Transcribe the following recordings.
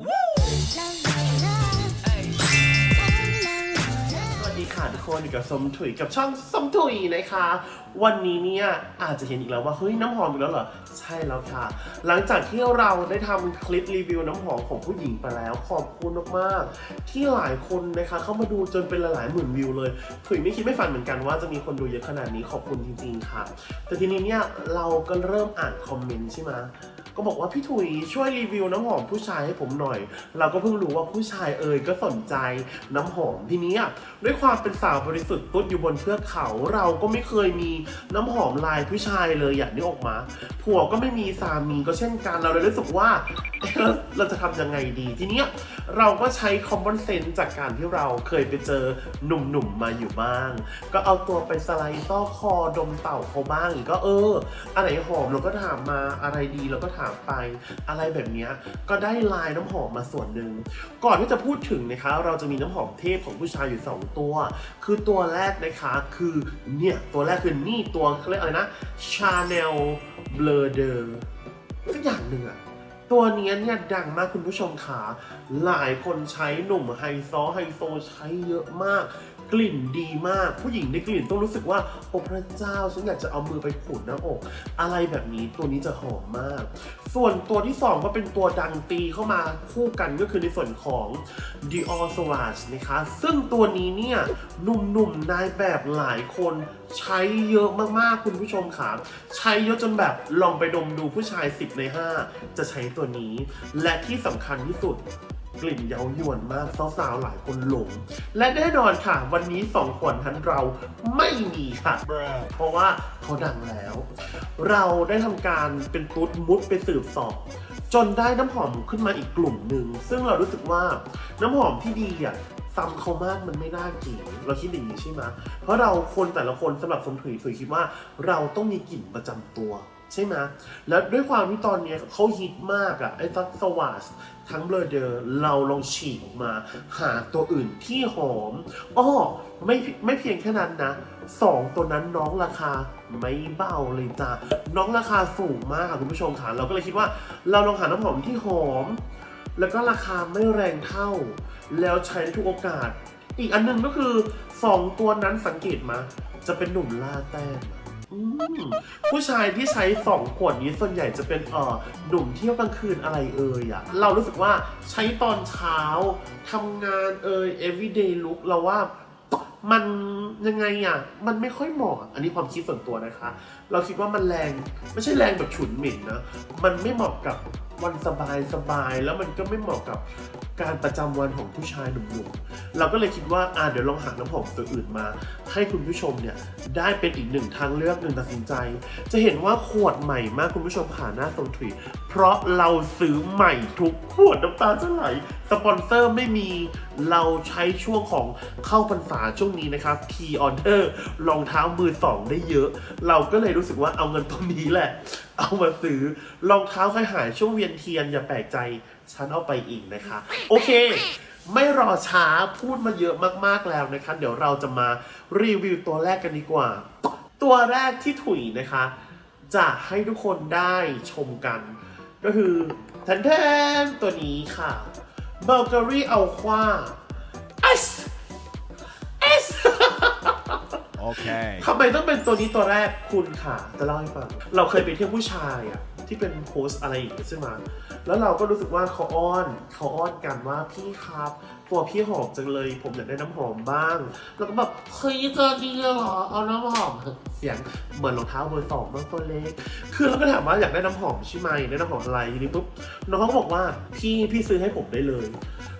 สวัสดีค่ะทุกคนอยู่กับสมถุยกับช่องสมถุยนะคะ วันนี้เนี่ยอาจจะเห็นอีกแล้วว่าเฮ้ยน้ำหอมอีกแล้วเหรอ ใช่แล้วค่ะ หลังจากที่เราได้ทำคลิปรีวิวน้ำหอมของผู้หญิงไปแล้วขอบคุณมากๆ ที่หลายคนนะคะเข้ามาดูจนเป็นหลายๆหมื่นวิวเลย ถุยไม่คิดไม่ฝันเหมือนกันว่าจะมีคนดูเยอะขนาดนี้ขอบคุณจริงๆค่ะ แต่ทีนี้เนี่ยเราก็เริ่มอ่านคอมเมนต์ใช่ไหม ก็บอกว่าพี่ถุยช่วยรีวิวน้ำหอมผู้ชายให้ผมหน่อย เราก็เพิ่งรู้ว่าผู้ชายเอ่ยก็สนใจน้ำหอมทีนี้อะด้วยความเป็นสาวบริสุทธิ์ตุ๊ดอยู่บนเทือกเขา เราก็ไม่เคยมีน้ำหอมลายผู้ชายเลยอย่างนี้ออกมา ผัวก็ไม่มีสามีก็เช่นกันเราเลยรู้สึกว่าเราจะทำยังไงดีทีนี้เราก็ใช้ common sense จากการที่เราเคยไปเจอหนุ่มๆมาอยู่บ้าง ก็เอาตัวไปสไลด์ต้อคอดมเต่าเขาบ้างกก็เออ อะไรหอมเราก็ถามมาอะไรดีเราก็ถามไป อะไรแบบนี้ก็ได้ลายน้ำหอมมาส่วนหนึ่งก่อนที่จะพูดถึงนะคะ เราจะมีน้ำหอมเทพของผู้ชายอยู่ 2 ตัว คือตัวแรกนะคะคือเนี่ยตัวแรกคือนี่ตัวเขาเรียกอะไรนะ Chanel Bleu de สักอย่างหนึ่งอะตัวนี้เนี่ยดังมากคุณผู้ชมขาหลายคนใช้หนุ่มไฮโซไฮโซใช้เยอะมาก กลิ่นดีมาก ผู้หญิงได้กลิ่นต้องรู้สึกว่าโอ้พระเจ้าฉันอยากจะเอามือไปขูดหน้าอก อะไรแบบนี้ตัวนี้จะหอมมาก ส่วนตัวที่ 2 ก็เป็นตัวดังตีเข้ามาคู่กันก็คือในส่วนของ Dior Sauvage นะคะ ซึ่งตัวนี้เนี่ยหนุ่มๆนายแบบหลายคนใช้เยอะมากๆคุณผู้ชมค่ะใช้เยอะจนแบบลองไปดมดูผู้ชาย 10 ใน 5 จะใช้ตัวนี้ และที่สำคัญที่สุด กลิ่นเย้ายวนมากสาวๆหลายคนหลง และแน่นอนค่ะ วันนี้สองขวดทันเราไม่มีค่ะ เพราะว่าเขาดังแล้ว เราได้ทำการเป็นตุ๊ดมุดไปสืบสอบจนได้น้ำหอมขึ้นมาอีกกลุ่มหนึ่ง ซึ่งเรารู้สึกว่าน้ำหอมที่ดีอะซ้ำเขามากมันไม่น่าเก๋เราคิดอย่างนี้ใช่ไหมเพราะเราคนแต่ละคนสำหรับสมถุยถุยคิดว่าเราต้องมีกลิ่นประจำตัว ใช่ไหมแล้วด้วยความที่ตอนนี้เขาฮิตมากอะไอ้ทัสวาส ทั้งเบลเดอร์เราลองฉีกออกมา หาตัวอื่นที่หอมอ้อไม่ไม่เพียงแค่นั้นนะสองตัวนั้นน้องราคาไม่เบาเลยจ้าน้องราคาสูงมากค่ะคุณผู้ชมค่ะเราก็เลยคิดว่าเราลองหาน้ำหอมที่หอม แล้วก็ราคาไม่แรงเท่า แล้วใช้ได้ทุกโอกาส อีกอันหนึงก็คือสองตัวนั้นสังเกตมา จะเป็นหนุ่มล่าแต้ม ผู้ชายที่ใช้สองขวดนี้ส่วนใหญ่จะเป็นเอ่อหนุ่มเที่ยวกลางคืนอะไรเอ่ยอะเรารู้สึกว่าใช้ตอนเช้าทำงานเอ่ย everyday look เราว่ามันยังไงอะมันไม่ค่อยเหมาะ อันนี้ความคิดส่วนตัวนะคะ เราคิดว่ามันแรงไม่ใช่แรงแบบฉุนหม็นนะ มันไม่เหมาะกับวันสบายสบายๆแล้วมันก็ไม่เหมาะกับการประจำวันของผู้ชายหนุ่มๆ เราก็เลยคิดว่าอ่าเดี๋ยวลองหาน้ำหอมตัวอื่นมา ให้คุณผู้ชมเนี่ยได้เป็นอีกหนึ่งทางเลือกหนึ่งตัดสินใจ จะเห็นว่าขวดใหม่มากคุณผู้ชมผ่านหน้าโซนทรีเพราะเราซื้อใหม่ทุกขวดน้ำตาจะไหลสปอนเซอร์ไม่มีเราใช้ช่วงของเข้าพรรษาช่วงนี้นะครับ p ีออเดอร์รองเท้ามือสองได้เยอะ เราก็เลยรู้สึกว่าเอาเงินตรงนี้แหละ เอามาซื้อรองเท้าใครหายช่วงเวียนเทียนอย่าแปลกใจฉันเอาไปอีกนะคะ โอเค ไม่รอช้าพูดมาเยอะมากๆแล้วนะคะ เดี๋ยวเราจะมารีวิวตัวแรกกันดีกว่า ตัวแรกที่ถุยนะคะ จะให้ทุกคนได้ชมกัน ก็คือแทนแทนๆตัวนี้ค่ะเบลเกอรี่อัลควา S S Okay. ทำไมต้องเป็นตัวนี้ตัวแรกคุณค่ะจะเล่าให้ฟัง เราเคยไปเที่ยวผู้ชายอะที่เป็นโพสอะไรอย่างเงี้ยใช่ไหมแล้วเราก็รู้สึกว่าเขาอ้อนเขาอ้อนกันว่าพี่ครับตัวพี่หอมจังเลย ผมอยากได้น้ำหอมบ้าง แล้วก็แบบเฮ้ยเจอดีเหรอเอาน้ำหอมเสียงเหมือนรองเท้าเบอร์สองบางตัวเล็กคือเราก็ถามว่าอยากได้น้ำหอมใช่ไหมได้น้ำหอมอะไรทีนี้ปุ๊บน้องเขาก็บอกว่าพี่พี่ซื้อให้ผมได้เลย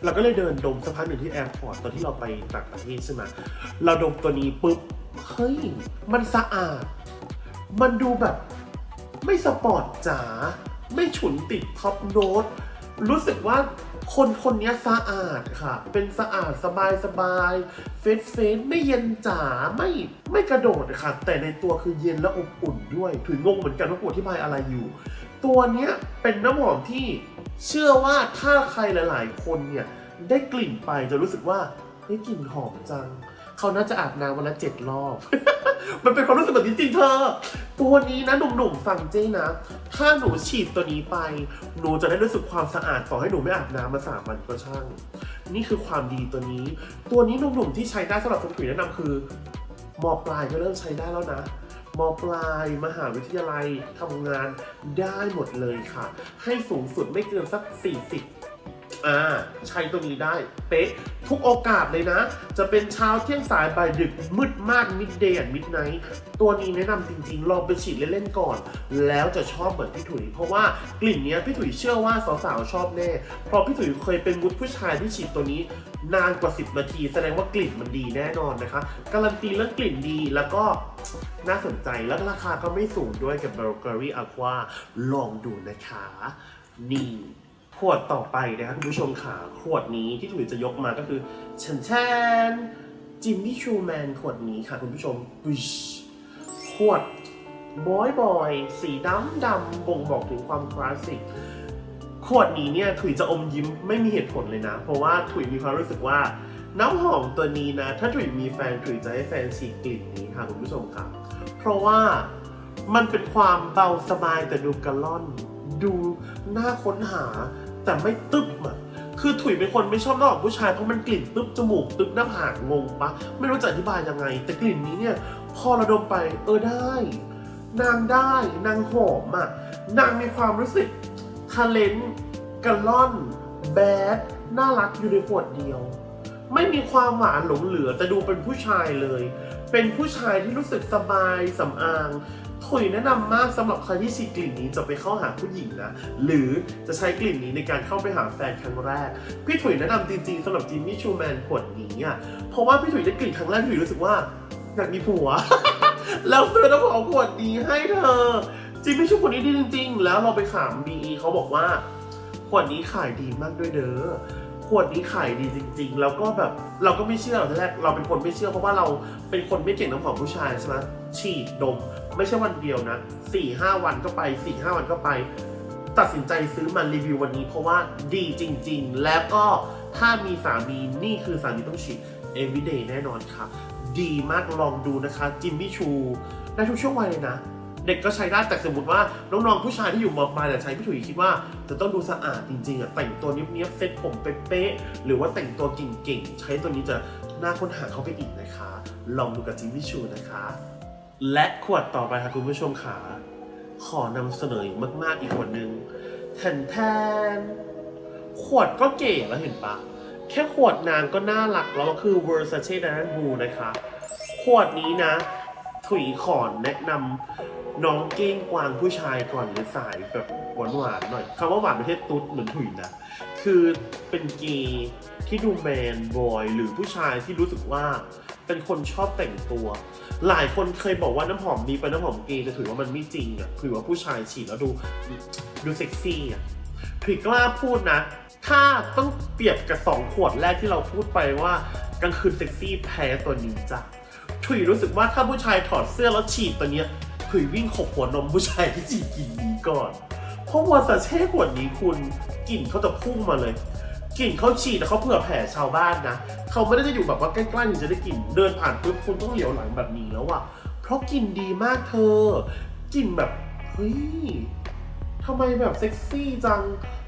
เราก็เลยเดินดมสักพักหนึ่งที่แอร์พอร์ตตอนที่เราไปต่างประเทศใช่ไหมเราดมตัวนี้ปุ๊บ เฮ้ย มันสะอาด มันดูแบบ ไม่สปอร์ตจ๋า ไม่ฉุนติดท็อปโน้ต รู้สึกว่าคนคนนี้สะอาดค่ะ เป็นสะอาดสบายสบายเฟสเฟสไม่เย็นจ๋าไม่ไม่กระโดดค่ะ แต่ในตัวคือเย็นและอบอุ่นด้วย ถึงงงเหมือนกันว่ากูอธิบายอะไรอยู่ ตัวเนี้ยเป็นน้ำหอมที่เชื่อว่าถ้าใครหลาย ๆ คนเนี่ยได้กลิ่นไปจะรู้สึกว่าเฮ้ยกลิ่นหอมจัง เขาน่าจะอาบน้ำวันละเจ็ดรอบ มันเป็นความรู้สึกแบบนี้จริงเธอ ตัวนี้นะหนุ่มๆฟังเจ้นะ ถ้าหนูฉีดตัวนี้ไป หนูจะได้รู้สึกความสะอาดต่อให้หนูไม่อาบน้ำมาสามวันก็ช่าง นี่คือความดีตัวนี้ ตัวนี้หนุ่มๆที่ใช้ได้สำหรับคนผิวแนะนำคือมอปลายก็เริ่มใช้ได้แล้วนะมปลาย มหาวิทยาลัยทำงานได้หมดเลยค่ะ ให้สูงสุดไม่เกินสัก 40 อ่าใช้ตัวนี้ได้ เป๊ะ ทุกโอกาสเลยนะ จะเป็นเช้าเที่ยงสายบ่ายดึกมืดมากมิดเดย์มิดไนท์ตัวนี้แนะนำจริงๆ ลองไปฉีดเล่นๆก่อน แล้วจะชอบเหมือนพี่ถุย เพราะว่ากลิ่นเนี้ยพี่ถุยเชื่อว่าสาวๆชอบแน่ เพราะพี่ถุยเคยเป็นมุดผู้ชายที่ฉีดตัวนี้นานกว่า 10 นาที แสดงว่ากลิ่นมันดีแน่นอนนะคะ การันตีเรื่องกลิ่นดีแล้วก็น่าสนใจแล้วราคาก็ไม่สูงด้วยกับ b u l g a r y Aqua ลองดูนะคะ นี่ ขวดต่อไปนะครับคุณผู้ชมค่ะขวดนี้ที่ถุยจะยกมาก็คือชันแชนจิมมี่ชูแมนขวดนี้ค่ะคุณผู้ชมวิชขวดบอยบอยสีดำดำบ่งบอกถึงความคลาสสิกขวดนี้เนี่ยถุยจะอมยิ้มไม่มีเหตุผลเลยนะ เพราะว่าถุยมีความรู้สึกว่าน้ำหอมตัวนี้นะ ถ้าถุยมีแฟนถุยจะให้แฟนฉีดกลิ่นนี้ค่ะคุณผู้ชมค่ะเพราะว่ามันเป็นความเบาสบายแต่ดูกระล่อน ดูน่าค้นหา แต่ไม่ตึ๊บอะคือถุยเป็นคนไม่ชอบนอมผู้ชายเพราะมันกลิ่นตึ๊บจมูกตึ๊บหน้าผากงงปะไม่รู้จะอธิบายยังไง แต่กลิ่นนี้เนี่ย พอเราดมไป เออได้ นางได้นางหอมอะนางมีความรู้สึกทะเลนกะล่อนแบดน่ารักอยู่ในขวดเดียว ไม่มีความหวานหลงเหลือแต่ดูเป็นผู้ชายเลย เป็นผู้ชายที่รู้สึกสบายสำอาง ยแนะนำมากสำหรับใครที่ฉีดกลิ่นนี้จะไปเข้าหาผู้หญิงนะ หรือจะใช้กลิ่นนี้ในการเข้าไปหาแฟนครั้งแรก พี่ถุยแนะนำจริงๆสำหรับจิมมี่ชูแมนขวดนี้อะเพราะว่าพี่ถุยได้กลิ่นครั้งแรกพี่ถุยรู้สึกว่าอยากมีผัว แล้วซื้อน้ำหอมขวดนี้ให้เธอจิมมี่ชูขวดนี้ดีจริง ๆ แล้วเราไปถามบีเขาบอกว่าขวดนี้ขายดีมากด้วยเด้อขวดนี้ขายดีจริง ๆ แล้วก็แบบเราก็ไม่เชื่อตอนแรกเราเป็นคนไม่เชื่อเพราะว่าเราเป็นคนไม่เก่งน้ำหอมผู้ชายใช่ไหม ฉีดดม ไม่ใช่วันเดียวนะ4ี่ห้าวันก็ไป4ี่ห้าวันก็ไป ตัดสินใจซื้อมารีวิววันนี้เพราะว่าดีจริง ๆ แล้วก็ถ้ามีสามีนี่คือสามีต้องฉีด everyday แน่นอนค่ะ ดีมากลองดูนะคะจิมมี่ชูได้ทุกช่วงวัยเลยนะ เด็กก็ใช้ได้แต่สมมติว่าน้องๆผู้ชายที่อยู่มอปลายแต่ใช้พี่ถุยคิดว่าจะต้องดูสะอาดจริงๆอะแต่งตัวเนี้ยบๆเซ็ตผมเป๊ะๆหรือว่าแต่งตัวเก่งๆ ใช้ตัวนี้จะน่าค้นหาเข้าไปอีกนะคะ ลองดูกับจิมมี่ชูนะคะ และขวดต่อไปค่ะคุณผู้ชมค่ะขอนำเสนอมาก ๆ อีกขวดหนึ่งแทนแทนขวดก็เก๋แล้วเห็นปะ แค่ขวดนางก็น่ารักแล้วก็คือ Versace Diamond Blue นะคะ ขวดนี้นะ ถุยขอนแนะนำน้องเก้งกวางผู้ชายก่อนหรือสายแบบหวานๆหน่อยคำว่าหวานไม่ใช่ตุ๊ดเหมือนถุยนะ คือเป็นเกย์ที่ดูแมนบอยหรือผู้ชายที่รู้สึกว่า เป็นคนชอบแต่งตัว หลายคนเคยบอกว่าน้ำหอมนี้เป็นน้ำหอมเกย์แต่ถือว่ามันไม่จริงอะถือว่าผู้ชายฉีดแล้วดูดูเซ็กซี่อะถือกล้าพูดนะ ถ้าต้องเปรียบกับสองขวดแรกที่เราพูดไปว่ากลางคืนเซ็กซี่แพ้ตัวนี้จ้ะถุยรู้สึกว่าถ้าผู้ชายถอดเสื้อแล้วฉีดตัวเนี้ยถุยวิ่งขบหัวนมผู้ชายที่ฉีดกินนี้ก่อน เพราะวาซาเช่ขวดนี้คุณกลิ่นเขาจะพุ่งมาเลย กลิ่นเขาฉีดแต่เขาเผื่อแผ่ชาวบ้านนะเขาไม่ได้จะอยู่แบบว่าใกล้ๆถึงจะได้กลิ่นเดินผ่านปุ๊บคุณต้องเหลียวหลังแบบนี้แล้วอะเพราะกลิ่นดีมากเธอกลิ่นแบบเฮ้ยทำไมแบบเซ็กซี่จัง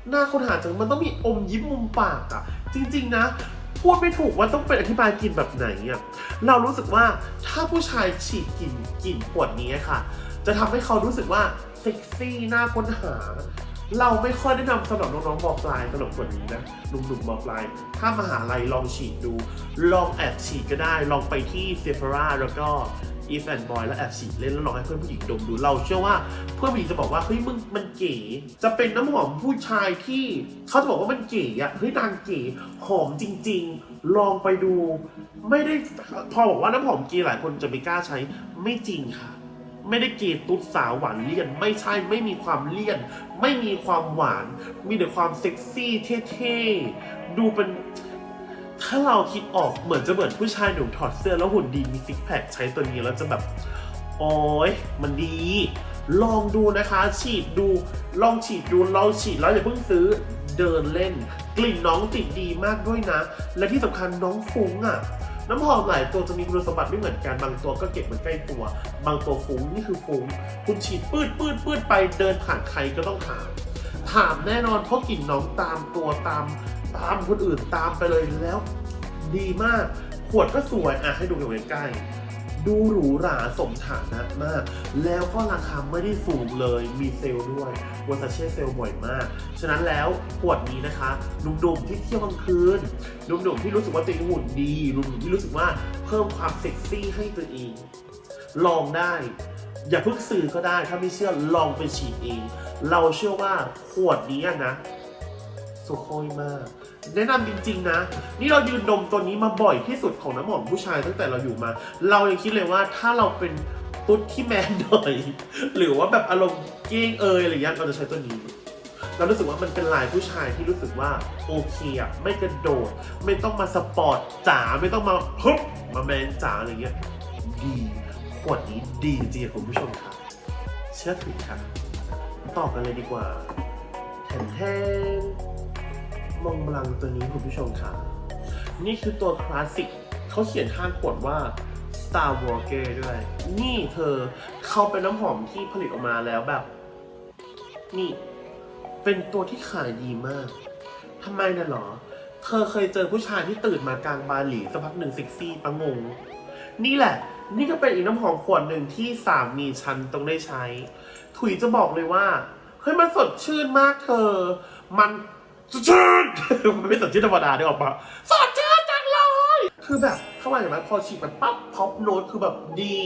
หน้าคนหาจังมันต้องมีอมยิ้มมุมปากอะจริง ๆ นะพูดไม่ถูกว่าต้องเป็นอธิบายกลิ่นแบบไหนอะเรารู้สึกว่าถ้าผู้ชายฉีดกลิ่นกลิ่นขวดนี้ค่ะ จะทำให้เขารู้สึกว่าเซ็กซี่น่าค้นหา เราไม่ค่อยได้นำสำหรับน้องๆมปลายสำหรับคนนี้นะหนุ่มๆมปลาย ถ้ามหาลัยลองฉีดดู ลองแอบฉีดก็ได้ ลองไปที่เซฟ h ราแล้วก็ If and Boy แล้วแอบฉีดเล่นแล้วลองให้เพื่อนผู้หญิงดมดูเราเชื่อว่าเพื่อนผู้หญิงจะบอกว่าเฮ้ยมึงมันเก๋จะเป็นน้ำหอมผู้ชายที่เขาจะบอกว่ามันเก๋อะเฮ้ยนางเก๋หอมจริง ๆ ลองไปดู ไม่ได้พอบอกว่าน้ำหอมเก๋หลายคนจะไม่กล้าใช้ไม่จริงค่ะ ไม่ได้เกย์ตุ๊ดสาวหวานเลี่ยน ไม่ใช่ไม่มีความเลี่ยน ไม่มีความหวาน มีแต่ความเซ็กซี่เท่ๆดูเป็นถ้าเราคิดออกเหมือนจะเหมือนผู้ชายหนุ่มถอดเสื้อแล้วหุ่นดีมีซิกแพคใช้ตัวนี้แล้วจะแบบโอ้ยมันดี ลองดูนะคะ ฉีดดู ลองฉีดดูเราฉีดแล้วอย่าเพิ่งซื้อเดินเล่น กลิ่นน้องติดดีมากด้วยนะ และที่สำคัญน้องฟุ้งอะ น้ำหอมหลายตัวจะมีคุณสมบัติไม่เหมือนกัน บางตัวก็เก็บมันใกล้ตัว บางตัวฟุ้งนี่คือฟุ้ง คุณฉีดปืดปืดปืดไปเดินผ่านใครก็ต้องถาม ถามแน่นอนเพราะกลิ่นน้องตามตัวตามตามคนอื่นตามไปเลยแล้ว ดีมาก ขวดก็สวยอะให้ดูกันใกล้ๆ ดูหรูหราสมฐานะมาก แล้วก็ราคาไม่ได้สูงเลยมีเซลล์ด้วยวอซาเช่เซลล์บ่อยมาก ฉะนั้นแล้วขวดนี้นะคะหนุ่มๆที่เที่ยวกลางคืนหนุ่มๆที่รู้สึกว่าตัวเองหุ่นดีหนุ่มๆที่รู้สึกว่าเพิ่มความเซ็กซี่ให้ตัวเอง ลองได้ อย่าเพิ่งซื้อก็ได้ ถ้าไม่เชื่อลองไปฉีดเอง เราเชื่อว่าขวดนี้นะสุโคยมาก แนะนำจริงๆนะ นี่เรายืนดมตัวนี้มาบ่อยที่สุดของน้ำหอมผู้ชายตั้งแต่เราอยู่มา เรายังคิดเลยว่าถ้าเราเป็นตุ๊ดที่แมนหน่อย หรือว่าแบบอารมณ์เก้งเอยอะไรอย่างเงี้ยเราจะใช้ตัวนี้ เรารู้สึกว่ามันเป็นลายผู้ชายที่รู้สึกว่าโอเคอะไม่กระโดด ไม่ต้องมาสปอร์ตจ๋าไม่ต้องมาฮึบมาแมนจ๋าอะไรเงี้ยดีขวดนี้ดีจริงๆคุณผู้ชมครับเชื่อถือค่ะต่อกันเลยดีกว่าแทนแทน มองบลังตัวนี้คุณผู้ชมค่ะนี่คือตัวคลาสสิกเขาเขียนข้างขวดว่า Star w a r g e r ด้วย นี่เธอเขาเป็นน้ำหอมที่ผลิตออกมาแล้วแบบ นี่ เป็นตัวที่ขายดีมากทำไมน่ะหรอ เธอเคยเจอผู้ชายที่ตื่นมากลางบาหลีสักพักหนึ่งเซ็กซี่ปะงง นี่แหละ นี่ก็เป็นอีกน้ำหอมขวดหนึ่งที่สามีฉันต้องได้ใช้ ถุยจะบอกเลยว่า เฮ้ยมันสดชื่นมากเธอ มัน สดชื่น มันไม่สดชื่นธรรมดาได้ออกมาสดชื่นจังเลย คือแบบเข้ามาอย่างนั้นพอฉีดมันปั๊บพ็อปโน้ตคือแบบดี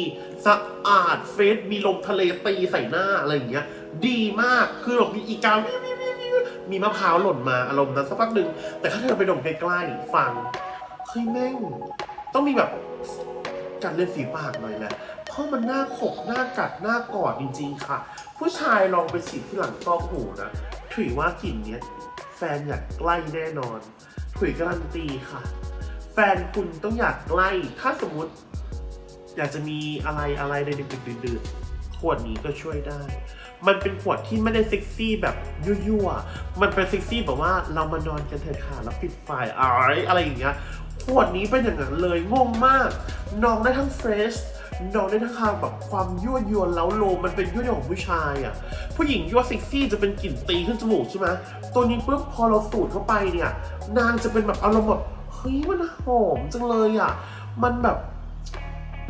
สะอาดเฟสมีลมทะเลตีใส่หน้าอะไรอย่างเงี้ย ดีมากคือแบบมีอีกาวิววิววิววิวมีมะพร้าวหล่นมาอารมณ์นั้นสักพักหนึ่งแต่ถ้าเธอไปดมใกล้ๆฟังเฮ้ยแม่ง ต้องมีแบบกัดเล่นฝีปากหน่อยแหละเพราะมันหน่าขบหน้ากัดหน้ากอดจริง ๆ ค่ะ ผู้ชายลองไปฉีดที่หลังซอกหูนะถุยว่ากลิ่นเนี้ย แฟนอยากใกล้แน่นอนถุยการันตีค่ะ แฟนคุณต้องอยากใกล้ ถ้าสมมติ อยากจะมีอะไรอะไรในดึกดื่นๆขวดนี้ก็ช่วยได้ มันเป็นขวดที่ไม่ได้เซ็กซี่แบบยั่วๆ มันเป็นเซ็กซี่แบบว่าเรามานอนกันเถอะค่ะแล้วปิดไฟอะไรอะไรอย่างเงี้ย ขวดนี้เป็นอย่างนั้นเลยงงมากนองได้ทั้งเฟรช นองได้ทั้งความแบบความยั่วยวนเล้าโลมมันเป็นยั่วยวนของผู้ชายอะ่ะ ผู้หญิงยั่วเซ็กซี่จะเป็นกลิ่นตีขึ้นจมูกใช่ไหมตัวนี้ปุ๊บพอเราสูดเข้าไปเนี่ย นางจะเป็นแบบอารมณ์แบบเฮ้ยมันหอมจังเลยอะ่ะ มันแบบ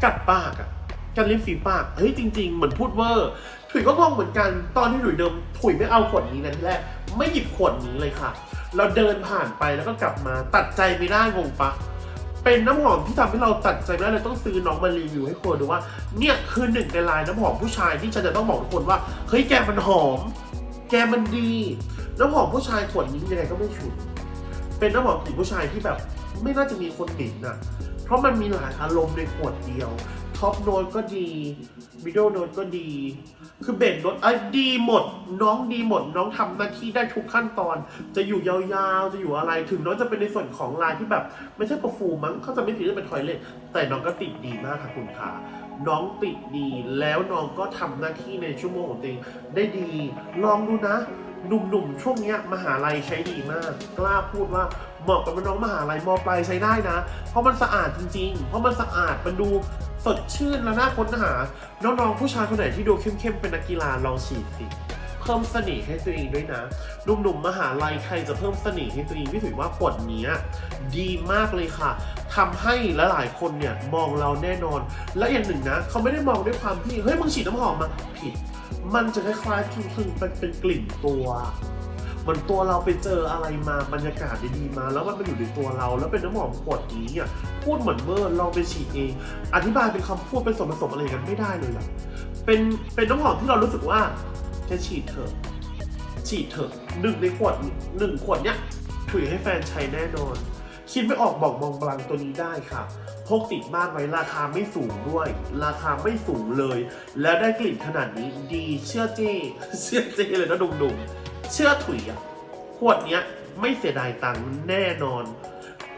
กัดปากอะ่ะกันลิ้นฝีปาก เฮ้ยจริง ๆ เหมือนพูดเวอร์ ถุยก็งงเหมือนกันตอนที่ถุยเดิม ถุยไม่เอาขวดนี้นั่นแรกไม่หยิบขวดนี้เลยค่ะ เราเดินผ่านไปแล้วก็กลับมาตัดใจไม่ได้งงปะ เป็นน้ำหอมที่ทำให้เราตัดใจไม่ได้เลยต้องซื้อน้องมารีวิวให้คนดูว่า เนี่ยคือหนึ่งในลายน้ำหอมผู้ชายที่ฉันจะต้องบอกทุกคนว่าเฮ้ยแกมันหอม แกมันดี น้ำหอมผู้ชายขวดนี้ยังไงก็ไม่ฉุนเป็นน้ำหอมกลิ่นผู้ชายที่แบบไม่น่าจะมีคนเหม็นน่ะเพราะมันมีหลายอารมณ์ในขวดเดียว ท็อปโน้ตก็ดีมิดเดิลโน้ตก็ดี คือเบสโน้ตไอ้ดีหมด น้องดีหมด น้องทำหน้าที่ได้ทุกขั้นตอน จะอยู่ยาวๆ จะอยู่อะไร ถึงน้องจะเป็นในส่วนของลายที่แบบ ไม่ใช่ประฟูมั้งเขาจะไม่ถือเป็นทอยเล็ตแต่น้องก็ติดดีมากค่ะคุณค่ะน้องติดดีแล้วน้องก็ทำหน้าที่ในชั่วโมงของตัวเองได้ดี ลองดูนะหนุ่มๆ ช่วงนี้มหาลัยใช้ดีมาก กล้าพูดว่าเหมาะกับน้องมหาลัยมปลายใช้ได้นะ เพราะมันสะอาดจริงๆ เพราะมันสะอาดมันดู สดชื่นและน่าค้นหา น้องๆผู้ชายคนไหนที่ดูเข้มๆเป็นนักกีฬาลองฉีดสิเพิ่มเสน่ห์ให้ตัวเองด้วยนะหนุ่มๆมหาลัยใครจะเพิ่มเสน่ห์ให้ตัวเองพี่ถือว่าขวดนี้ดีมากเลยค่ะทำให้หลายๆคนเนี่ยมองเราแน่นอน และอย่างหนึ่งนะเขาไม่ได้มองด้วยความที่เฮ้ยมึงฉีดน้ำหอมมาผิด มันจะคล้ายๆคือคือเป็นเป็นกลิ่นตัว เหมือนตัวเราไปเจออะไรมาบรรยากาศดีๆมา แล้วมันมาอยู่ในตัวเรา แล้วเป็นน้ำหอมขวดนี้อะพูดเหมือนเมื่อลองไปฉีดเอง อธิบายเป็นคำพูดเป็นส่วนผสมอะไรกันไม่ได้เลยอะเป็นเป็นน้ำหอมที่เรารู้สึกว่าแค่ฉีดเถอะฉีดเถอะหนึ่งในขวดหนึ่งขวดเนี้ยถุยให้แฟนใช้แน่นอน คิดไม่ออกบอกมองบลังตัวนี้ได้ค่ะพกติดบ้านไว้ราคาไม่สูงด้วย ราคาไม่สูงเลย แล้วได้กลิ่นขนาดนี้ดีเชื่อเจ้เชื่อเจ้เลยนะดุมๆ เชื่อถุยอะขวดเนี้ยไม่เสียดายตังค์แน่นอน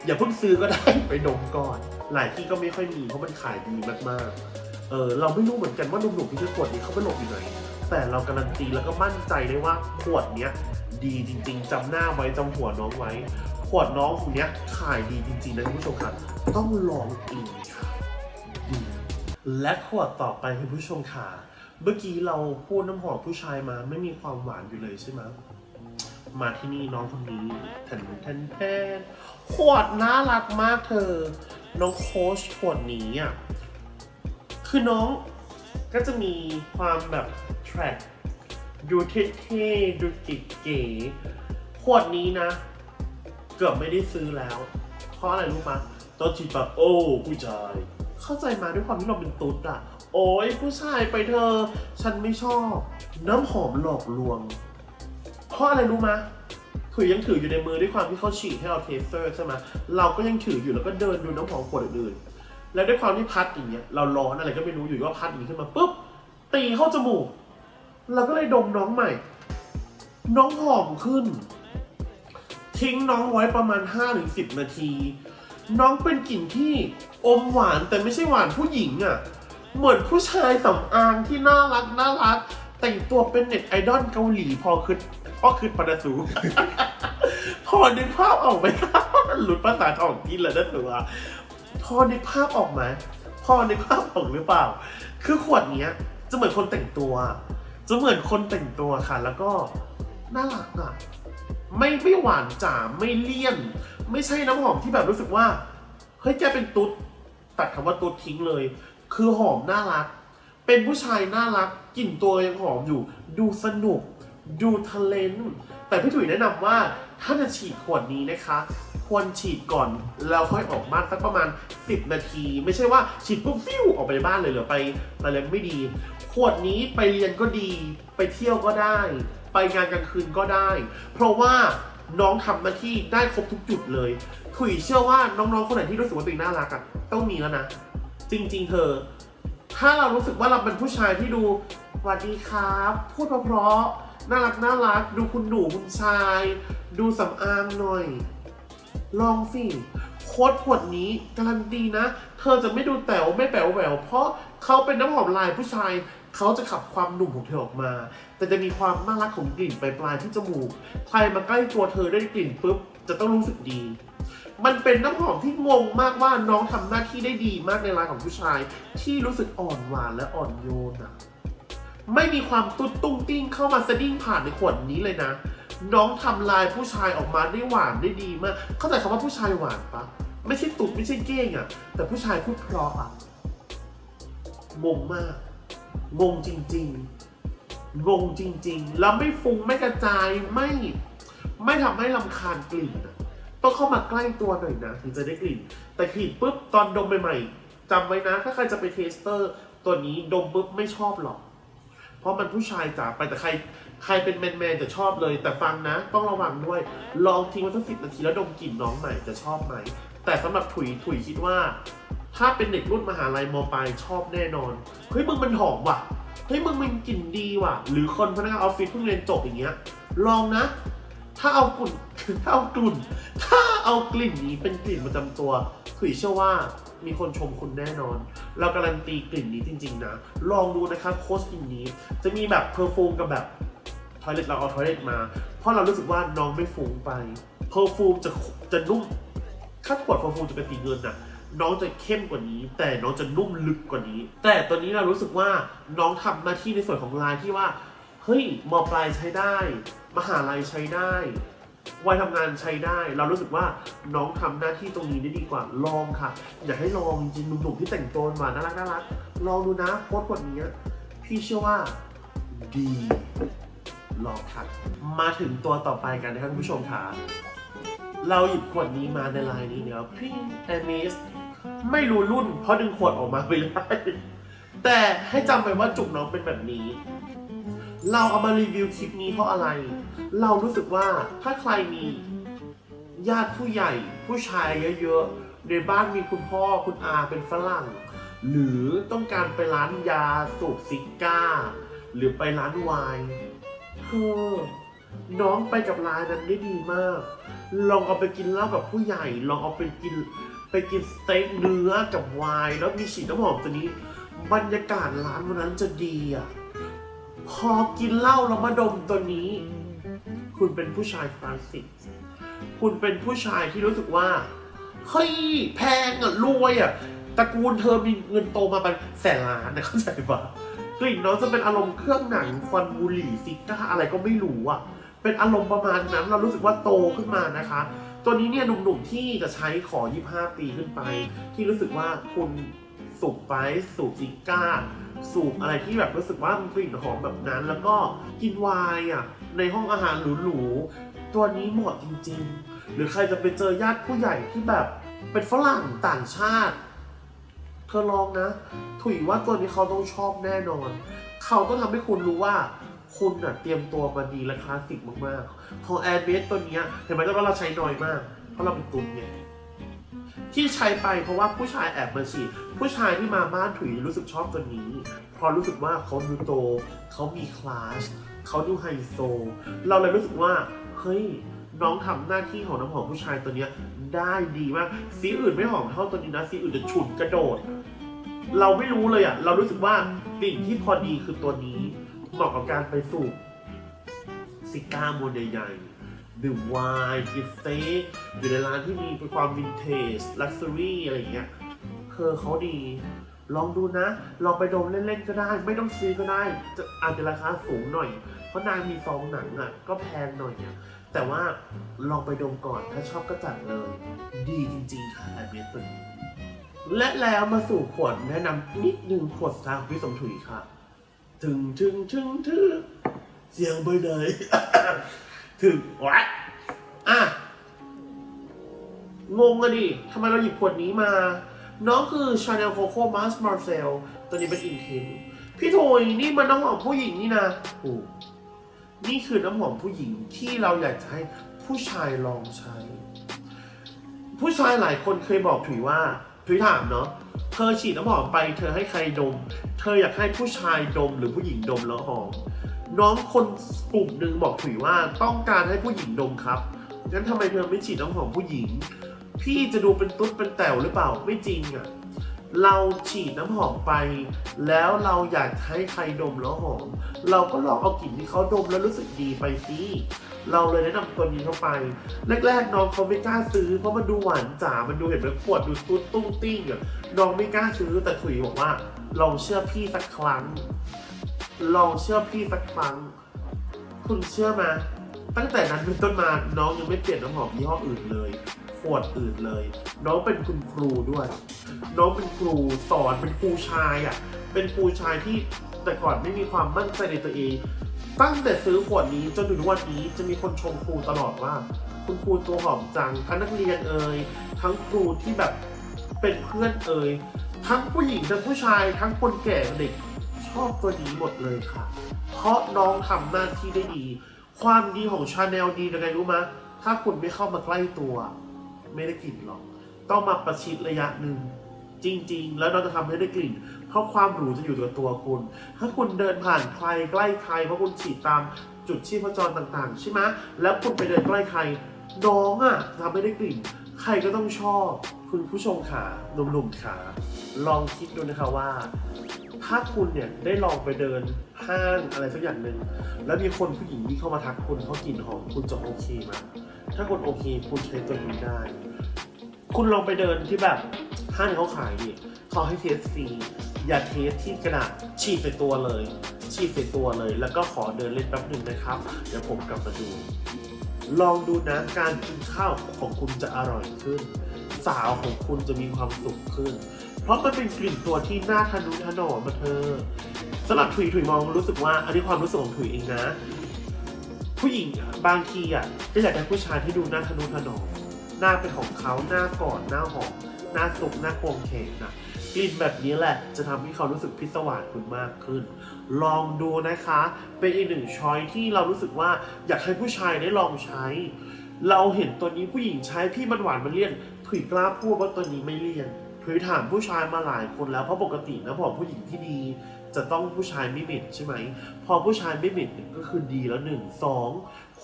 อย่าเพิ่งซื้อก็ได้ไปดมก่อน หลายที่ก็ไม่ค่อยมีเพราะมันขายดีมากๆ เออเราไม่รู้เหมือนกันว่าหนุ่มๆที่ซื้อขวดนี้เขาไปหลบอยู่ไหน แต่เราการันตีแล้วก็มั่นใจได้ว่าขวดเนี้ยดีจริง ๆจำหน้าไว้จำหัวน้องไว้ ขวดน้องคนเนี้ยขายดีจริงๆนะคุณผู้ชมครับต้องลองเองค่ะอืมและขวดต่อไปคุณผู้ชมค่ะ เมื่อกี้เราพูดน้ำหอมผู้ชายมาไม่มีความหวานอยู่เลยใช่ไหมมาที่นี่น้องคนนี้แทนแทนแทนขวดน่ารักมากเธอ น้องโค้ชขวดนี้อะคือน้องก็จะมีความแบบแทร็กดูเท่ๆดูเก๋ๆขวดนี้นะ เกือบไม่ได้ซื้อแล้ว เพราะอะไรรู้ปะตอนจีบแบบโอ้ผู้ชาย เข้าใจมาด้วยความที่เราเป็นตุ๊ดอะ โอ้ยผู้ชายไปเธอ ฉันไม่ชอบ น้ำหอมหลอกลวง เพราะอะไรรู้มะถือยังถืออยู่ในมือด้วยความที่เขาฉีดให้เราเทสเตอร์ใช่ไหมเราก็ยังถืออยู่แล้วก็เดินดูน้ำหอมขวดอื่นๆแล้วด้วยความที่พัดอย่างเงี้ยเราร้อนอะไรก็ไม่รู้อยู่ก็พัดอย่างนี้ขึ้นมาปุ๊บตีเข้าจมูกเราก็เลยดมน้องใหม่ น้องหอมขึ้น ทิ้งน้องไว้ประมาณ5-10 นาที น้องเป็นกลิ่นที่อมหวานแต่ไม่ใช่หวานผู้หญิงอะ่ะ เหมือนผู้ชายสำอางที่น่ารักน่ารัก แต่งตัวเป็นเน็ตไอดอลเกาหลีพอคือพอคือปานสูพอนึกภาพออกไหมครับหลุดภาษาท้องถิ่นเลยนะตัวพอนึกภาพออกไหมพอนึกภาพออกหรือเปล่า คือขวดเนี้ย จะเหมือนคนแต่งตัว จะเหมือนคนแต่งตัวค่ะ แล้วก็น่ารักอะไม่ไม่หวานจ๋าไม่เลี่ยน ไม่ใช่น้ำหอมที่แบบรู้สึกว่าเฮ้ยแกเป็นตุ๊ดตัดคำว่าตุ๊ดทิ้งเลย คือหอมน่ารัก เป็นผู้ชายน่ารักกลิ่นตัวยังหอมอยู่ ดูสนุก ดูทะเลนแต่พี่ถุยแนะนำว่าถ้าจะฉีดขวดนี้นะคะ ควรฉีดก่อนแล้วค่อยออกบ้านสักประมาณ 10 นาที ไม่ใช่ว่าฉีดปุ๊บฟิวออกไปบ้านเลยหรือไปไปเลยไม่ดี ขวดนี้ไปเรียนก็ดี ไปเที่ยวก็ได้ ไปงานกลางคืนก็ได้ เพราะว่าน้องทำหน้าที่ได้ครบทุกจุดเลยถุยเชื่อว่าน้องๆคนไหนที่รู้สึกว่าตัวเองน่ารักอะต้องมีแล้วนะ จริง ๆ เธอ ถ้าเรารู้สึกว่าเราเป็นผู้ชายที่ดูสวัสดีครับ พูดเพราะๆน่ารักน่ารัก ดูคุณหนูคุณชาย ดูสำอางหน่อย ลองสิโค้ดขวดนี้การันตีนะ เธอจะไม่ดูแต๋วไม่แป๋วแหววเพราะเขาเป็นน้ำหอมลายผู้ชาย เขาจะขับความหนุ่มของเธอออกมา แต่จะมีความน่ารักของกลิ่นปลายๆที่จมูก ใครมาใกล้ตัวเธอได้กลิ่นปุ๊บจะต้องรู้สึกดี มันเป็นน้ำหอมที่งงมากว่าน้องทำหน้าที่ได้ดีมากในลายของผู้ชาย ที่รู้สึกอ่อนหวานและอ่อนโยนอะไม่มีความตุ้นตุ้งติ้งเข้ามาสะดิ้งผ่านในขวดนี้เลยนะ น้องทำลายผู้ชายออกมาได้หวานได้ดีมาก เข้าใจคำว่าผู้ชายหวานปะไม่ใช่ตุดไม่ใช่เก้งอะแต่ผู้ชายพูดเพราะอะงงมากงงจริง ๆ งงจริง ๆ แล้วไม่ฟุ้งไม่กระจายไม่ ไม่ทำให้ลำคาญกลิ่นอะ ต้องเข้ามาใกล้ตัวหน่อยนะถึงจะได้กลิ่น แต่กลิ่นปุ๊บตอนดมใหม่ๆจำไว้นะ ถ้าใครจะไปเทสเตอร์ ตัวนี้ดมปุ๊บไม่ชอบหรอก เพราะมันผู้ชายจ๋าไปแต่ใครใครเป็นแมนแมนๆจะชอบเลย แต่ฟังนะ ต้องระวังด้วย ลองทิ้งไว้สักสิบนาทีแล้วดมกลิ่นน้องใหม่จะชอบไหม แต่สำหรับถุยถุยคิดว่า ถ้าเป็นเด็กรุ่นมหาลัยมปลายชอบแน่นอนเฮ้ยมึงมันหอมว่ะเฮ้ยมึงมันกลิ่นดีว่ะ หรือคนพนักงานออฟฟิศเพิ่งเรียนจบอย่างเงี้ยลองนะ ถ้าเอากลุ่น ถ้าเอากลุ่น ถ้าเอากลิ่นนี้เป็นกลิ่นประจำตัวถุยเชื่อว่ามีคนชมคุณแน่นอน เราการันตีกลิ่นนี้จริง ๆ นะ ลองดูนะคะโค้ชกลิ่นนี้ จะมีแบบเพอร์ฟูมกับแบบทอยเล็ตเราเอาทอยเล็ตมา เพราะเรารู้สึกว่าน้องไม่ฟุ้งไปเพอร์ฟูมจะจะนุ่มถ้าขวดเพอร์ฟูมจะเป็นสีเงินน่ะน้องจะเข้มกว่านี้ แต่น้องจะนุ่มลึกกว่านี้ แต่ตัวนี้เรารู้สึกว่าน้องทำหน้าที่ในส่วนของลายที่ว่า เฮ้ยมปลายใช้ได้ มหาลัยใช้ได้วัยทำงานใช้ได้ เรารู้สึกว่าน้องทำหน้าที่ตรงนี้ได้ดีกว่าลองค่ะ อยากให้ลองจริงๆหนุ่มๆที่แต่งตัวมาน่ารักน่ารักลองดูนะโค้ดกว่านี้พี่เชื่อว่าดีลองค่ะมาถึงตัวต่อไปกันนะครับคุณผู้ชมค่ะเราหยิบขวดนี้มาในลายนี้เดี๋ยวพี่แอมิสไม่รู้รุ่น เพราะดึงขวดออกมาไม่ได้แต่ให้จำไว้ว่าจุกน้องเป็นแบบนี้ เราเอามารีวิวคลิปนี้เพราะอะไร เรารู้สึกว่าถ้าใครมีญาติผู้ใหญ่ ผู้ชายเยอะๆในบ้านมีคุณพ่อคุณอาเป็นฝรั่ง หรือต้องการไปร้านยาสูบซิก้า หรือไปร้านไวน์เธอน้องไปกับร้านนั้นได้ดีมาก ลองเอาไปกินเหล้ากับผู้ใหญ่ ลองเอาไปกินไปกินสเต็กเนื้อกับไวน์แล้วมีฉีดน้ำหอมตัวนี้ บรรยากาศร้านวันนั้นจะดีอะ พอกินเหล้าแล้วมาดมตัวนี้ คุณเป็นผู้ชายคลาสสิก คุณเป็นผู้ชายที่รู้สึกว่า เฮ้ย แพงอะ รวยอะตระกูลเธอมีเงินโตมาเป็นแสนล้านนะเข้าใจปะกลิ่นน้องจะเป็นอารมณ์เครื่องหนังควันบุหรี่ซิก้าอะไรก็ไม่รู้อะ เป็นอารมณ์ประมาณนั้น เรารู้สึกว่าโตขึ้นมานะคะ ตัวนี้เนี่ยหนุ่มๆที่จะใช้ขอ 25 ปีขึ้นไป ที่รู้สึกว่าคุณสูบไปสูบซิก้า สูบอะไรที่แบบรู้สึกว่ามันกลิ่นหอมแบบนั้น แล้วก็กินไวน์อะในห้องอาหารหรูๆตัวนี้เหมาะจริง ๆ หรือใครจะไปเจอญาติผู้ใหญ่ที่แบบเป็นฝรั่งต่างชาติ เธอลองนะ ถุยว่าตัวนี้เขาต้องชอบแน่นอน เขาต้องทำให้คุณรู้ว่าคุณน่ะเตรียมตัวมาดีและคลาสสิกมากๆ ของแอร์เบสตัวนี้เห็นไหมว่าเราใช้น้อยมาก เพราะเราเป็นตุ้นไง ที่ใช้ไปเพราะว่าผู้ชายแอบมาฉีดผู้ชายที่มาบ้านถุยรู้สึกชอบตัวนี้เพราะรู้สึกว่าเขาดูโตเขามีคลาสเขาดูไฮโซ เราเลยรู้สึกว่า เฮ้ย น้องทำหน้าที่ของน้ำหอมผู้ชายตัวเนี้ยได้ดีมาก สีอื่นไม่หอมเท่าตัวนี้นะ สีอื่นจะฉุนกระโดด เราไม่รู้เลยอะเรารู้สึกว่ากลิ่นที่พอดีคือตัวนี้ เหมาะกับการไปสูบซิก้าโมเดลใหญ่ ดื่มไวน์กินสเต็กอยู่ในร้านที่มีความวินเทจลักซ์รี่อะไรอย่างเงี้ยเธอเขาดี ลองดูนะ ลองไปดมเล่นๆก็ได้ ไม่ต้องซื้อก็ได้จะอาจจะราคาสูงหน่อย เพราะนางมีซองหนังอะ ก็แพงหน่อยอะแต่ว่าลองไปดมก่อนถ้าชอบก็จัดเลย ดีจริงๆค่ะแอดเมตัวนี้และแล้วมาสู่ขวดแนะนำนิดนึงขวดสาร์ของพี่สมถุยค่ะ ถึงถึงถึงถึงเสียงไปไหน ถึงวะอะงงอะดิทำไมเราหยิบขวดนี้มา น้องคือ Chanel Coco Mas Marcel ตัวนี้เป็นอินเทนพี่โทยนี่มันน้ำหอมผู้หญิงนี่นะถูกนี่คือน้ำหอมผู้หญิงที่เราอยากจะให้ผู้ชายลองใช้ ผู้ชายหลายคนเคยบอกถุยว่าถุยถามเนาะเธอฉีดน้ำหอมไป เธอให้ใครดม เธออยากให้ผู้ชายดมหรือผู้หญิงดมแล้วหอม น้องคนกลุ่มหนึ่งบอกถุยว่าต้องการให้ผู้หญิงดมครับงั้นทำไมเธอไม่ฉีดน้ำหอมผู้หญิง พี่จะดูเป็นตุ๊ดเป็นแต๋วหรือเปล่าไม่จริงอะ่ะเราฉีดน้ำหอมไป แล้วเราอยากให้ใครดมแล้วหอม เราก็ลองเอากลิ่นที่เขาดมแล้วรู้สึกดีไปสิเราเลยแนะนำตัวนี้เข้าไป แรกๆน้องเขาไม่กล้าซื้อเพราะมันดูหวานจ๋า มันดูเห็นเป็นขวดดูตุ้ดตุ้งติ้งอะน้องไม่กล้าซื้อแต่ถุยบอกว่าลองเชื่อพี่สักครั้ง ลองเชื่อพี่สักครั้ง คุณเชื่อไหมตั้งแต่นั้นเป็นต้นมาน้องยังไม่เปลี่ยนน้ำหอมยี่ห้ออื่นเลยขวดอื่นเลย น้องเป็นคุณครูด้วย น้องเป็นครูสอนเป็นครูชายอะ่ะ เป็นครูชายที่แต่ก่อนไม่มีความมั่นใจในตัวเอง ตั้งแต่ซื้อขวดนี้จนถึงวันนี้จะมีคนชมครูตลอดว่า คุณครูตัวหอมจังทั้งนักเรียนเอ่ยทั้งครูที่แบบเป็นเพื่อนเอ่ยทั้งผู้หญิงทั้งผู้ชายทั้งคนแก่เด็ก อบตัวนี้หมดเลยค่ะ เพราะน้องทำหน้าที่ได้ดี ความดีของชาแนลดียังไงรู้ไหมถ้าคุณไม่เข้ามาใกล้ตัว ไม่ได้กลิ่นหรอก ต้องมาประชิดระยะหนึ่งจริง ๆ แล้วเราจะทำให้ได้กลิ่น เพราะความหรูจะอยู่กับตัวคุณ ถ้าคุณเดินผ่านใครใกล้ใครเพราะคุณฉีดตามจุดชีพจรต่างๆ ใช่ไหมแล้วคุณไปเดินใกล้ใคร น้องอะจะทำให้ได้กลิ่น ใครก็ต้องชอบ คุณผู้ชมขาหนุ่มๆขาลองคิดดูนะคะว่า ถ้าคุณเนี่ยได้ลองไปเดินห้างอะไรสักอย่างหนึ่งแล้วมีคนผู้หญิงที่เข้ามาทักคุณเพราะกลิ่นหอมคุณจะโอเคไหมถ้าคุณโอเคคุณใช้ตัวนี้ได้ คุณลองไปเดินที่แบบห้างเขาขายดิเขาให้เทสฟรีอย่าเทสที่กระดาษฉีดใส่ตัวเลย ฉีดใส่ตัวเลย แล้วก็ขอเดินเล่นแป๊บหนึ่งนะครับ เดี๋ยวผมกลับมาดู ลองดูนะการกินข้าวของคุณจะอร่อยขึ้น สาวของคุณจะมีความสุขขึ้น เพราะมันเป็นกลิ่นตัวที่น่าทะนุถนอมมาเธอสำหรับถุยถุยมองรู้สึกว่าอันนี้ความรู้สึกของถุยเองนะ ผู้หญิงบางทีอะก็อยากได้ผู้ชายที่ดูน่าทะนุถนอมหน้าเป็นของเขาหน้ากอดหน้าหอมหน้าสุกหน้าควงเขนนะกลิ่นแบบนี้แหละ จะทำให้เขารู้สึกพิศวาสคุณมากขึ้น ลองดูนะคะ เป็นอีกหนึ่งช้อยที่เรารู้สึกว่าอยากให้ผู้ชายได้ลองใช้ เราเห็นตัวนี้ผู้หญิงใช้พี่มันหวานมันเลี่ยนถุยกล้าพูดว่าตัวนี้ไม่เลี่ยน ยถามผู้ชายมาหลายคนแล้วเพราะปกตินะพอผู้หญิงที่ดี จะต้องผู้ชายไม่เหม็นใช่ไหม พอผู้ชายไม่เหม็นเนี่ยก็คือดีแล้วหนึ่งสอง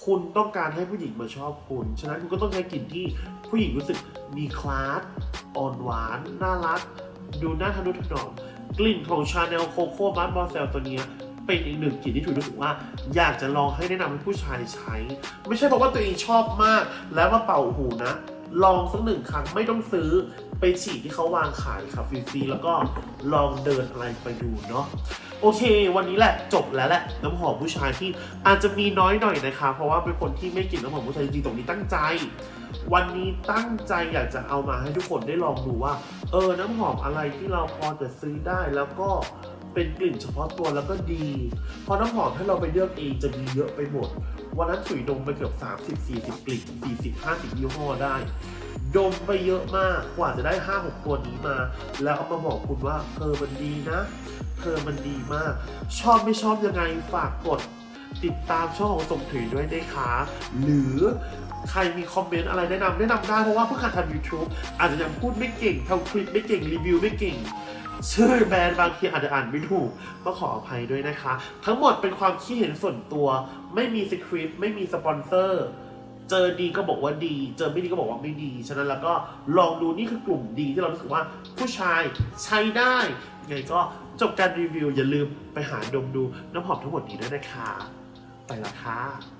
คุณต้องการให้ผู้หญิงมาชอบคุณ ฉะนั้นคุณก็ต้องใช้กลิ่นที่ผู้หญิงรู้สึกมีคลาสอ่อนหวาน น่ารัก ดูน่าทะนุถนอมกลิ่นของชาแนลโคโค่บัสบอเซลตัวเนี้ยเป็นอีกหนึ่งกลิ่นที่ถุยรู้สึกว่า อยากจะลองให้แนะนำให้ผู้ชายใช้ ไม่ใช่เพราะว่าตัวเองชอบมาก แล้วมาเป่าหูนะ ลองสักหนึ่งครั้งไม่ต้องซื้อ ไปฉีดที่เขาวางขายค่ะฟรีๆแล้วก็ลองเดินอะไรไปดูเนาะโอเค วันนี้แหละจบแล้วแหละน้ำหอมผู้ชายที่อาจจะมีน้อยหน่อยนะคะ เพราะว่าเป็นคนที่ไม่กินน้ำหอมผู้ชายจริงๆตรงนี้ตั้งใจ วันนี้ตั้งใจอยากจะเอามาให้ทุกคนได้ลองดูว่า เออน้ำหอมอะไรที่เราพอจะซื้อได้แล้วก็เป็นกลิ่นเฉพาะตัวแล้วก็ดี เพราะน้ำหอมถ้าเราไปเลือกเองจะมีเยอะไปหมด วันนั้นถุยดมไปเกือบ 30 40 กลิ่น40 50ยี่ห้อได้ ดมไปเยอะมากกว่าจะได้ 5 6ตัวนี้มา แล้วเอามาบอกคุณว่าเธอมันดีนะ เธอมันดีมาก ชอบไม่ชอบยังไงฝากกดติดตามช่องของสมถุยด้วยนะคะหรือใครมีคอมเมนต์อะไรแนะนำแนะนำได้เพราะว่าเพิ่งหัดทำ YouTube อาจจะยังพูดไม่เก่งทำคลิปไม่เก่งรีวิวไม่เก่ง ชื่อแบรนด์บางทีอาจจะอ่านไม่ถูกก็ขออภัยด้วยนะคะ ทั้งหมดเป็นความคิดเห็นส่วนตัว ไม่มีสคริปต์ไม่มีสปอนเซอร์เจอดีก็บอกว่าดี เจอไม่ดีก็บอกว่าไม่ดี ฉะนั้นแล้วก็ลองดูนี่คือกลุ่มดีที่เรารู้สึกว่าผู้ชายใช้ได้ไงก็จบการรีวิวอย่าลืมไปหาดมดูน้ำหอมทั้งหมดนี้ด้วยนะคะ ไปละค่ะ